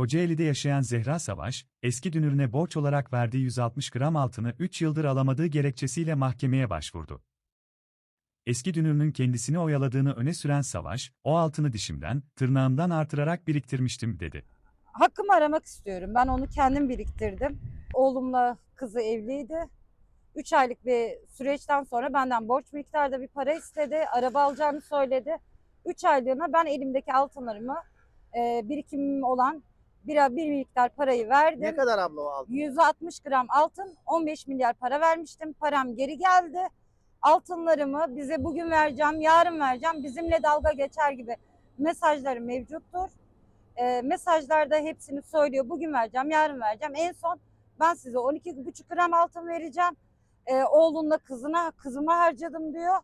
Kocaeli'de yaşayan Zehra Savaş, eski dünürüne borç olarak verdiği 160 gram altını 3 yıldır alamadığı gerekçesiyle mahkemeye başvurdu. Eski dünürünün kendisini oyaladığını öne süren Savaş, o altını dişimden, tırnağımdan artırarak biriktirmiştim dedi. Hakkımı aramak istiyorum. Ben onu kendim biriktirdim. Oğlumla kızı evliydi. 3 aylık bir süreçten sonra benden borç miktarda bir para istedi. Araba alacağını söyledi. 3 aylığına ben elimdeki altınlarımı e, birikimim olan bir, bir miktar parayı verdim. Ne kadar abla o altın? 160 gram altın 15 milyar para vermiştim. Param geri geldi. Altınlarımı bize bugün vereceğim, yarın vereceğim. Bizimle dalga geçer gibi mesajları mevcuttur. Ee, mesajlarda hepsini söylüyor. Bugün vereceğim, yarın vereceğim. En son ben size 12,5 gram altın vereceğim. Ee, oğlunla kızına, kızıma harcadım diyor.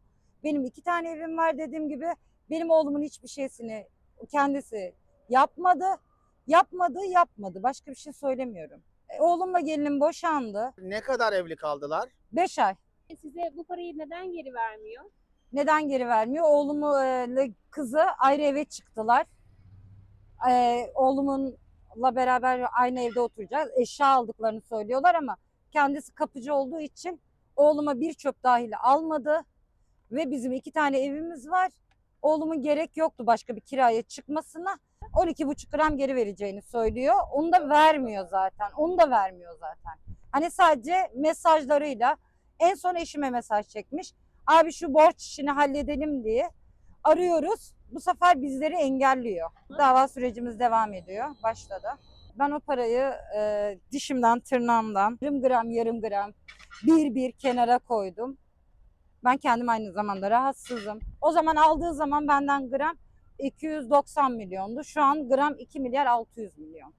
Benim iki tane evim var dediğim gibi. Benim oğlumun hiçbir şeysini kendisi yapmadı. Yapmadı, yapmadı. Başka bir şey söylemiyorum. E, Oğlumla gelinim boşandı. Ne kadar evli kaldılar? 5 ay. Size bu parayı neden geri vermiyor? Neden geri vermiyor? Oğlumu e, ile kızı ayrı eve çıktılar. E, oğlumunla beraber aynı evde oturacağız. Eşya aldıklarını söylüyorlar ama kendisi kapıcı olduğu için oğluma bir çöp dahil almadı. Ve bizim iki tane evimiz var. Oğlumun gerek yoktu başka bir kiraya çıkmasına. 12,5 gram geri vereceğini söylüyor. Onu da vermiyor zaten. Onu da vermiyor zaten. Hani sadece mesajlarıyla en son eşime mesaj çekmiş. Abi şu borç işini halledelim diye arıyoruz. Bu sefer bizleri engelliyor. Dava sürecimiz devam ediyor. Başladı. Ben o parayı e, dişimden, tırnağımdan yarım gram yarım gram bir bir kenara koydum. Ben kendim aynı zamanda rahatsızım. O zaman aldığı zaman benden gram 290 milyondu. Şu an gram 2 milyar 600 milyon.